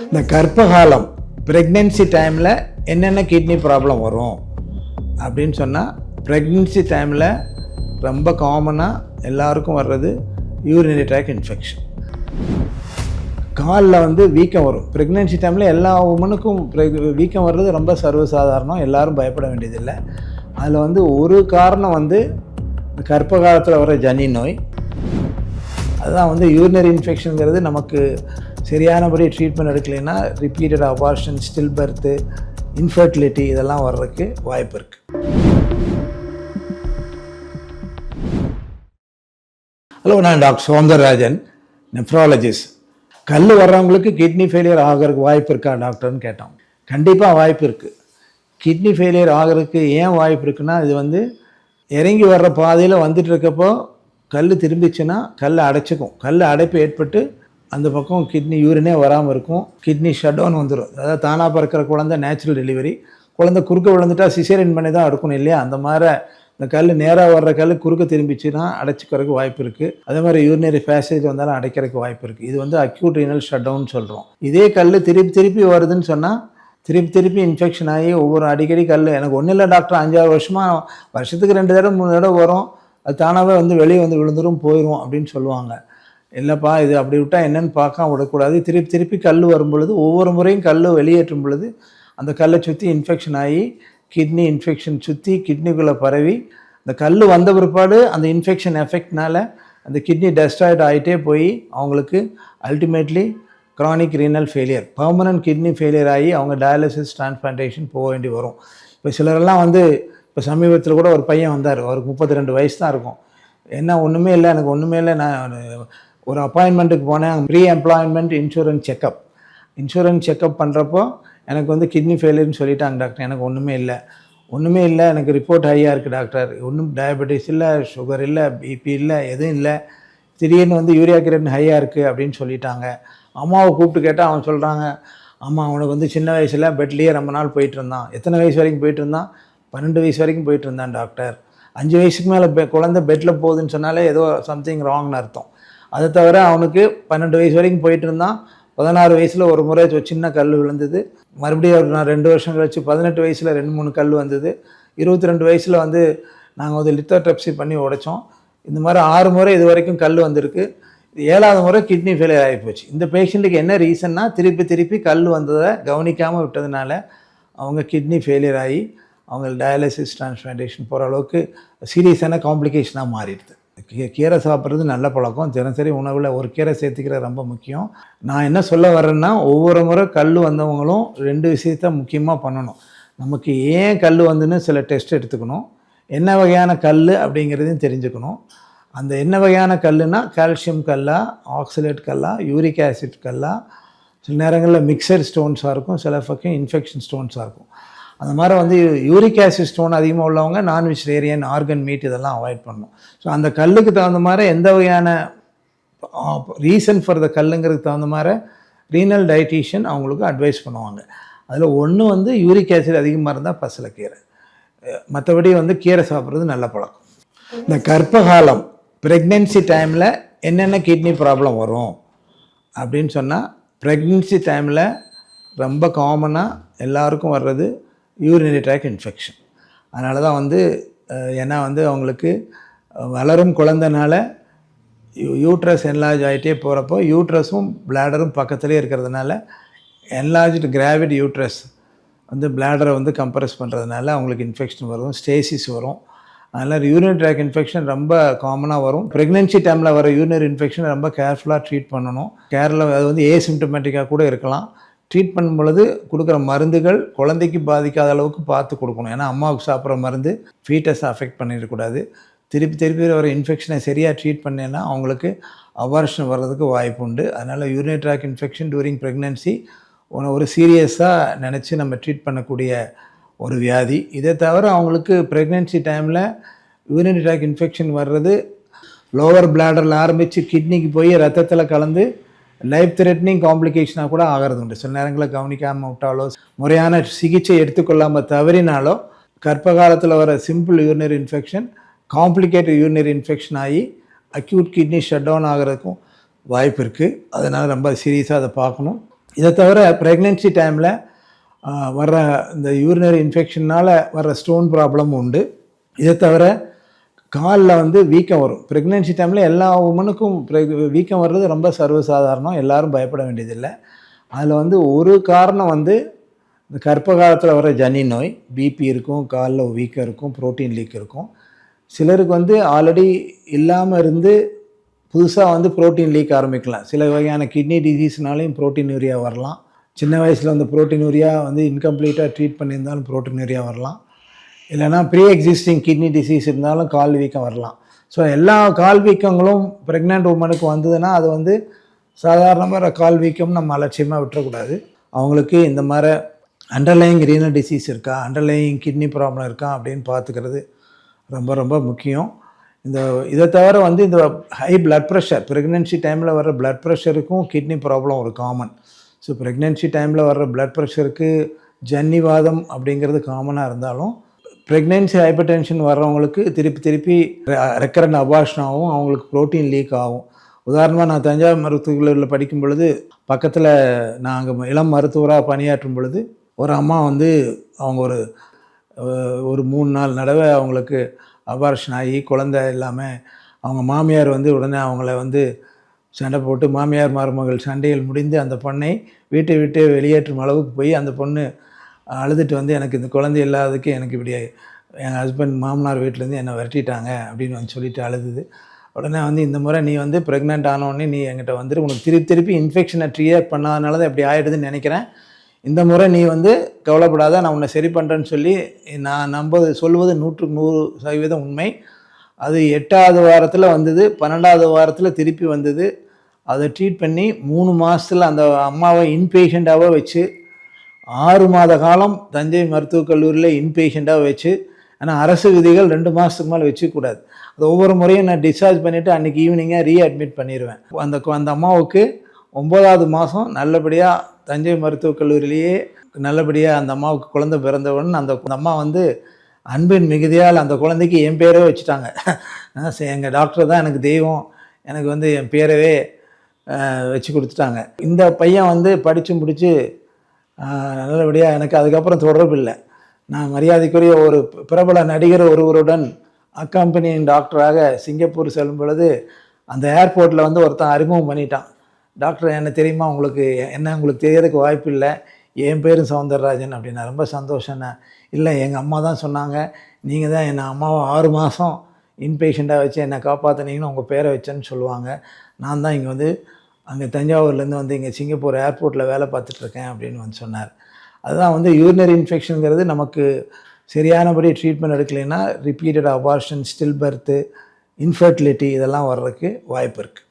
இந்த கர்ப்பகாலம் ப்ரெக்னென்சி டைமில் என்னென்ன கிட்னி ப்ராப்ளம் வரும் அப்படின்னு சொன்னால் ப்ரெக்னென்சி டைமில் ரொம்ப காமனாக எல்லாருக்கும் வர்றது யூரினரி ட்ராக் இன்ஃபெக்ஷன் காலில் வந்து வீக்கம் வரும். ப்ரெக்னென்சி டைமில் எல்லா உமனுக்கும் வீக்கம் வர்றது ரொம்ப சர்வசாதாரணம். எல்லாரும் பயப்பட வேண்டியதில்லை. அதில் வந்து ஒரு காரணம் வந்து கர்ப்ப காலத்தில் வர ஜனி நோய். அதுதான் வந்து யூரினரி இன்ஃபெக்ஷனுங்கிறது நமக்கு சரியானபடி ட்ரீட்மெண்ட் எடுக்கலைன்னா repeated abortion still birth infertility இதெல்லாம் வர்றதுக்கு வாய்ப்பு இருக்குது ஹலோ நான் டாக்டர் சௌந்தரராஜன் நெஃப்ராலஜிஸ்ட் கல் வர்றவங்களுக்கு கிட்னி ஃபெயிலியர் ஆகிறதுக்கு வாய்ப்பு இருக்கா டாக்டர்னு கேட்டோம். கண்டிப்பாக வாய்ப்பு இருக்குது கிட்னி ஃபெயிலியர் ஆகிறதுக்கு ஏன் வாய்ப்பு இருக்குன்னா இது வந்து இறங்கி வர்ற பாதையில் வந்துட்டு இருக்கப்போ கல் திரும்பிச்சுன்னா கல் அடைச்சிக்கும். கல் அடைப்பு ஏற்பட்டு அந்த பக்கம் கிட்னி யூரினே வராமல் இருக்கும். கிட்னி ஷட் டவுன் வந்துடும் அதாவது தானாக பிறக்கிற குழந்தை நேச்சுரல் டெலிவரி குழந்தை குறுக்க விழுந்துட்டா சிசேரியன் பண்ணி தான் எடுக்கணும் இல்லையா? அந்த மாதிரி இந்த கல் நேராக வர்ற கல் குறுக்க திரும்பிச்சுன்னா அடைச்சிக்கிறதுக்கு வாய்ப்பு இருக்குது அதே மாதிரி யூரினரி பேசேஜ் வந்தாலும் அடைக்கிறதுக்கு வாய்ப்பு இருக்குது இது வந்து அக்யூட் ரீனல் ஷட் டவுன் சொல்கிறோம் இதே கல் திருப்பி திருப்பி வருதுன்னு சொன்னால் திருப்பி திருப்பி இன்ஃபெக்ஷன் ஆகி ஒவ்வொரு அடிக்கடி கல் எனக்கு ஒன்றும் இல்லை டாக்டர் அஞ்சாறு வருஷமாக வருஷத்துக்கு ரெண்டு தடவை மூணு தடவை வரும். அது தானாகவே வந்து வெளியே வந்து விழுந்துடும் போயிடும் அப்படின்னு சொல்லுவாங்க. இல்லைப்பா இது அப்படி விட்டால் என்னென்னு பார்க்காம விடக்கூடாது. திருப்பி திருப்பி கல் வரும் பொழுது ஒவ்வொரு முறையும் கல் வெளியேற்றும் பொழுது அந்த கல்லை சுற்றி இன்ஃபெக்ஷன் ஆகி கிட்னி இன்ஃபெக்ஷன் சுற்றி கிட்னிக்குள்ளே பரவி அந்த கல் வந்த பிற்பாடு அந்த இன்ஃபெக்ஷன் எஃபெக்ட்னால அந்த கிட்னி டெஸ்ட்ராய்ட் ஆகிட்டே போய் அவங்களுக்கு ultimately chronic renal failure permanent kidney failure ஆகி அவங்க டயாலிசிஸ் டிரான்ஸ்பிளான்டேஷன் போக வேண்டி வரும். இப்போ சிலரெல்லாம் வந்து இப்போ சமீபத்தில் கூட ஒரு பையன் வந்தார். அவருக்கு முப்பத்தி ரெண்டு வயசு தான் இருக்கும். என்ன ஒன்றுமே இல்லை எனக்கு ஒன்றுமே இல்லை நான் ஒரு அப்பாயின்மெண்ட்டுக்கு போனேன் pre employment insurance checkup insurance checkup பண்ணுறப்போ எனக்கு வந்து கிட்னி ஃபெயிலியர்னு சொல்லிட்டாங்க டாக்டர் எனக்கு ஒன்றுமே இல்லை. ஒன்றுமே இல்லை. எனக்கு ரிப்போர்ட் ஹையாக இருக்குது டாக்டர் ஒன்றும் டயபெட்டிஸ் இல்லை சுகர் இல்லை பிபி இல்லை எதுவும் இல்லை. திடீர்னு வந்து யூரியா கிரேட் ஹையாக இருக்குது அப்படின்னு சொல்லிட்டாங்க. அம்மாவை கூப்பிட்டு கேட்டால் அவன் சொல்கிறாங்க ஆமாம் அவனுக்கு வந்து சின்ன வயசில் பெட்லேயே ரொம்ப நாள் போயிட்டு இருந்தான். எத்தனை வயசு வரைக்கும் போயிட்டு இருந்தான்? பன்னெண்டு வயசு வரைக்கும் போயிட்டு இருந்தான் டாக்டர் அஞ்சு வயசுக்கு மேலே பெ குழந்தை பெட்டில் போகுதுன்னு சொன்னாலே ஏதோ சம்திங் ராங்னு அர்த்தம். அதை தவிர அவனுக்கு பன்னெண்டு வயசு வரைக்கும் போயிட்டு இருந்தான். பதினாறு வயசில் ஒரு முறை சின்ன கல் விழுந்தது. மறுபடியும் ஒரு நான் ரெண்டு வருஷம் கழிச்சு பதினெட்டு வயசில் ரெண்டு மூணு கல் வந்தது. இருபத்தி ரெண்டு வயசில் வந்து நாங்கள் வந்து லித்தோட்ரப்சி பண்ணி உடைச்சோம். இந்த மாதிரி ஆறு முறை இது வரைக்கும் கல் வந்திருக்கு. ஏழாவது முறை கிட்னி ஃபெயிலியர் ஆகிப்போச்சு இந்த பேஷண்ட்டுக்கு என்ன ரீசன்னா திருப்பி திருப்பி கல் வந்ததை கவனிக்காமல் விட்டதுனால அவங்க கிட்னி ஃபெயிலியர் ஆகி அவங்க டயாலிசிஸ் டிரான்ஸ்பிளான்டேஷன் போகிற அளவுக்கு சீரியஸான காம்ப்ளிகேஷனாக மாறிடுது. கீரை சாப்பிட்றது நல்ல பழக்கம். தினசரி உணவில் ஒரு கீரை சேர்த்துக்கிறது ரொம்ப முக்கியம். நான் என்ன சொல்ல வரேன்னா ஒவ்வொரு முறை கல் வந்தவங்களும் ரெண்டு விஷயத்த முக்கியமாக பண்ணணும். நமக்கு ஏன் கல் வந்துன்னு சில டெஸ்ட் எடுத்துக்கணும். என்ன வகையான கல் அப்படிங்கிறதையும் தெரிஞ்சுக்கணும். அந்த என்ன வகையான கல்லுனா கால்சியம் கல்லா ஆக்சிலேட் கல்லா யூரிக் ஆசிட் கல்லா. சில நேரங்களில் மிக்சர் ஸ்டோன்ஸாக இருக்கும். சில பக்கம் இன்ஃபெக்ஷன் ஸ்டோன்ஸாக இருக்கும். அந்த மாதிரி வந்து யூரிக் ஆசிட் ஸ்டோன் அதிகமாக உள்ளவங்க நான் வெஜிடேரியன் ஆர்கன் மீட் இதெல்லாம் அவாய்ட் பண்ணணும். ஸோ அந்த கல்லுக்கு தகுந்த மாதிரி எந்த வகையான ரீசன் ஃபார் த கல்லுங்கிறதுக்கு தகுந்த மாதிரி ரீனல் டயட்டீஷியன் அவங்களுக்கு அட்வைஸ் பண்ணுவாங்க. அதில் ஒன்று வந்து யூரிக் ஆசிட் அதிகமாக இருந்தால் பசலைக்கீரை. மற்றபடி வந்து கீரை சாப்பிட்றது நல்ல பழக்கம். இந்த கர்ப்பகாலம் ப்ரெக்னென்சி டைமில் என்னென்ன கிட்னி ப்ராப்ளம் வரும் அப்படின்னு சொன்னால் ப்ரெக்னென்சி டைமில் ரொம்ப காமனாக எல்லாருக்கும் வர்றது யூரினரி ட்ராக் இன்ஃபெக்ஷன் அதனால தான் வந்து ஏன்னா வந்து அவங்களுக்கு வளரும் குழந்தனால யூட்ரஸ் என்லார்ஜ் ஆகிட்டே போகிறப்போ யூட்ரஸும் பிளாடரும் பக்கத்துலேயே இருக்கிறதுனால என்லார்ஜ்டு கிராவிட் யூட்ரஸ் வந்து பிளாடரை வந்து கம்ப்ரஸ் பண்ணுறதுனால அவங்களுக்கு இன்ஃபெக்ஷன் வரும் ஸ்டேசிஸ் வரும். அதனால் யூரின் ட்ராக் இன்ஃபெக்ஷன் ரொம்ப காமனாக வரும். ப்ரெக்னென்சி டைமில் வர யூரினரி இன்ஃபெக்ஷன் ரொம்ப கேர்ஃபுல்லாக ட்ரீட் பண்ணணும். கேரில் அது வந்து ஏசிம்டமேட்டிக்காக கூட இருக்கலாம். ட்ரீட் பண்ணும் பொழுது கொடுக்குற மருந்துகள் குழந்தைக்கு பாதிக்காத அளவுக்கு பார்த்து கொடுக்கணும். ஏன்னா அம்மாவுக்கு சாப்பிட்ற மருந்து ஃபீட்டஸை அஃபெக்ட் பண்ணிடக்கூடாது திருப்பி திருப்பி வர இன்ஃபெக்ஷனை சரியாக ட்ரீட் பண்ணேன்னா அவங்களுக்கு அவார்ஷன் வர்றதுக்கு வாய்ப்பு உண்டு. அதனால் urinary tract infection during pregnancy ஒரு சீரியஸாக நினச்சி நம்ம ட்ரீட் பண்ணக்கூடிய ஒரு வியாதி. இதை தவிர அவங்களுக்கு ப்ரெக்னென்சி டைமில் யூரினரி ட்ராக் இன்ஃபெக்ஷன் வர்றது லோவர் பிளாடரில் ஆரம்பித்து கிட்னிக்கு போய் ரத்தத்தில் கலந்து லைஃப் த்ரெட்னிங் காம்ப்ளிகேஷனாக கூட ஆகிறது உண்டு சில நேரங்களில் கவனிக்காமல் விட்டாலோ முறையான சிகிச்சை எடுத்துக்கொள்ளாமல் தவறினாலோ கர்ப்ப காலத்தில் வர simple urinary infection complicated urinary infection ஆகி அக்யூட் கிட்னி ஷட் டவுன் ஆகிறதுக்கும் வாய்ப்பு இருக்குது அதனால் ரொம்ப சீரியஸாக அதை பார்க்கணும். இதை தவிர ப்ரெக்னென்சி டைமில் வர்ற இந்த யூரினரி இன்ஃபெக்ஷனால் வர்ற ஸ்டோன் ப்ராப்ளம் உண்டு. இதை தவிர காலில் வந்து வீக்கம் வரும். ப்ரெக்னென்சி டைமில் எல்லா உமனுக்கும் வீக்கம் வர்றது ரொம்ப சர்வசாதாரணம். எல்லாரும் பயப்பட வேண்டியதில்லை. அதில் வந்து ஒரு காரணம் வந்து இந்த கர்ப்ப காலத்தில் வர ஜனி நோய். பிபி இருக்கும் காலில் வீக்கம் இருக்கும் புரோட்டீன் லீக் இருக்கும். சிலருக்கு வந்து ஆல்ரெடி இல்லாமல் இருந்து புதுசாக வந்து புரோட்டீன் லீக் ஆரம்பிக்கலாம். சில வகையான கிட்னி டிசீஸ்னாலையும் புரோட்டீன் யூரியா வரலாம். சின்ன வயசில் வந்து புரோட்டீன் யூரியா வந்து இன்கம்ப்ளீட்டாக ட்ரீட் பண்ணியிருந்தாலும் புரோட்டீன் யூரியா வரலாம். இல்லைனா ப்ரீ எக்ஸிஸ்டிங் கிட்னி டிசீஸ் இருந்தாலும் கால் வீக்கம் வரலாம். ஸோ எல்லா கால் வீக்கங்களும் ப்ரெக்னென்ட் உமனுக்கு வந்ததுன்னா அது வந்து சாதாரணமாக கால் வீக்கம் நம்ம அலட்சியமாக விட்டுறக்கூடாது. அவங்களுக்கு இந்த மாதிரி அண்டர்லையிங் ரீனல் டிசீஸ் இருக்கா அண்டர்லையிங் கிட்னி ப்ராப்ளம் இருக்கா அப்படின்னு பார்த்துக்கிறது ரொம்ப ரொம்ப முக்கியம். இந்த இதை தவிர வந்து இந்த ஹை பிளட் ப்ரெஷர் ப்ரெக்னென்சி டைமில் வர்ற பிளட் ப்ரெஷருக்கும் கிட்னி ப்ராப்ளம் ஒரு காமன் ஸோ ப்ரெக்னென்சி டைமில் வர்ற பிளட் ப்ரெஷருக்கு ஜன்னிவாதம் அப்படிங்கிறது காமனாக இருந்தாலும் ப்ரெக்னென்சி ஹைப்பர் டென்ஷன் வர்றவங்களுக்கு திருப்பி திருப்பி ரெக்கரண்ட் அபார்ஷன் ஆகும் அவங்களுக்கு ப்ரோட்டீன் லீக் ஆகும். உதாரணமாக நான் தஞ்சாவூர் மருத்துவர்களில் படிக்கும் பொழுது பக்கத்தில் நான் அங்கே இளம் மருத்துவராக பணியாற்றும் பொழுது ஒரு அம்மா வந்து அவங்க ஒரு ஒரு மூணு நாள் நடவை அவங்களுக்கு அபார்ஷன் ஆகி குழந்தை இல்லாமல் அவங்க மாமியார் வந்து உடனே அவங்கள வந்து சண்டை போட்டு மாமியார் மருமகள் சண்டையில் முடிந்து அந்த பொண்ணை வீட்டை விட்டு வெளியேற்றும் அளவுக்கு போய் அந்த பொண்ணு அழுதுட்டு வந்து எனக்கு இந்த குழந்தை இல்லாததுக்கு எனக்கு இப்படி என் ஹஸ்பண்ட் மாமனார் வீட்டிலேருந்து என்னை விரட்டிட்டாங்க அப்படின்னு வந்து சொல்லிட்டு அழுதுது. உடனே வந்து இந்த முறை நீ வந்து ப்ரெக்னென்ட் ஆனோடனே நீ என்கிட்ட வந்துட்டு உனக்கு திருப்பி திருப்பி இன்ஃபெக்ஷனை ட்ரீட் பண்ணாதனால தான் இப்படி ஆகிடுதுன்னு நினைக்கிறேன். இந்த முறை நீ வந்து கவலைப்படாத நான் உன்னை சரி பண்ணுறேன்னு சொல்லி நான் நம்பது சொல்வது நூற்றுக்கு நூறு சதவீதம் உண்மை. அது எட்டாவது வாரத்தில் வந்தது பன்னெண்டாவது வாரத்தில் திருப்பி வந்தது. அதை ட்ரீட் பண்ணி மூணு மாதத்தில் அந்த அம்மாவை இன்பேஷண்ட்டாகவே வச்சு ஆறு மாத காலம் தஞ்சை மருத்துவக் கல்லூரியில் இன்பேஷண்ட்டாக வச்சு ஆனால் அரசு விதிகள் ரெண்டு மாதத்துக்கு மேலே வச்சுக்கூடாது. அது ஒவ்வொரு முறையும் நான் டிஸ்சார்ஜ் பண்ணிவிட்டு அன்றைக்கி ஈவினிங்காக ரீஅட்மிட் பண்ணிடுவேன் அந்த கு- அந்த அம்மாவுக்கு ஒம்பதாவது மாதம் நல்லபடியாக தஞ்சை மருத்துவக் கல்லூரியிலேயே நல்லபடியாக அந்த அம்மாவுக்கு குழந்தை பிறந்தவுடன் அந்த அந்த அம்மா வந்து அன்பின் மிகுதியால் அந்த குழந்தைக்கு என் பேரே வச்சுட்டாங்க. எங்கள் டாக்டர் தான் எனக்கு தெய்வம். எனக்கு வந்து என் பேரவே வச்சு கொடுத்துட்டாங்க. இந்த பையன் வந்து படித்து முடித்து நல்லபடியாக எனக்கு அதுக்கப்புறம் தொடர்பு இல்லை. நான் மரியாதைக்குரிய ஒரு பிரபல நடிகர் ஒருவருடன் அக்கம்பெனியின் டாக்டராக சிங்கப்பூர் செல்லும் பொழுது அந்த ஏர்போர்ட்டில் வந்து ஒருத்தன் அறிமுகம் பண்ணிட்டான். டாக்டர் என்ன தெரியுமா உங்களுக்கு? என்ன உங்களுக்கு தெரியறதுக்கு வாய்ப்பு இல்லை? என் பேரும் சவுந்தரராஜன் அப்படின்னா. ரொம்ப சந்தோஷம்ண்ணே இல்லை எங்கள் அம்மா தான் சொன்னாங்க. நீங்கள் தான் என்னை அம்மாவை ஆறு மாதம் இன்பேஷண்ட்டாக வச்சு என்னை காப்பாற்றினீங்கன்னு உங்கள் பேரை வச்சேன்னு சொல்லுவாங்க. நான் தான் இங்கே வந்து அங்கே தஞ்சாவூர்லேருந்து வந்து இங்கே சிங்கப்பூர் ஏர்போர்ட்டில் வேலை பார்த்துட்ருக்கேன் அப்படின்னு வந்து சொன்னார். அதுதான் வந்து யூரினரி இன்ஃபெக்ஷனுங்கிறது நமக்கு சரியானபடி ட்ரீட்மெண்ட் எடுக்கலைன்னா repeated abortion still birth infertility இதெல்லாம் வர்றதுக்கு வாய்ப்பு இருக்குது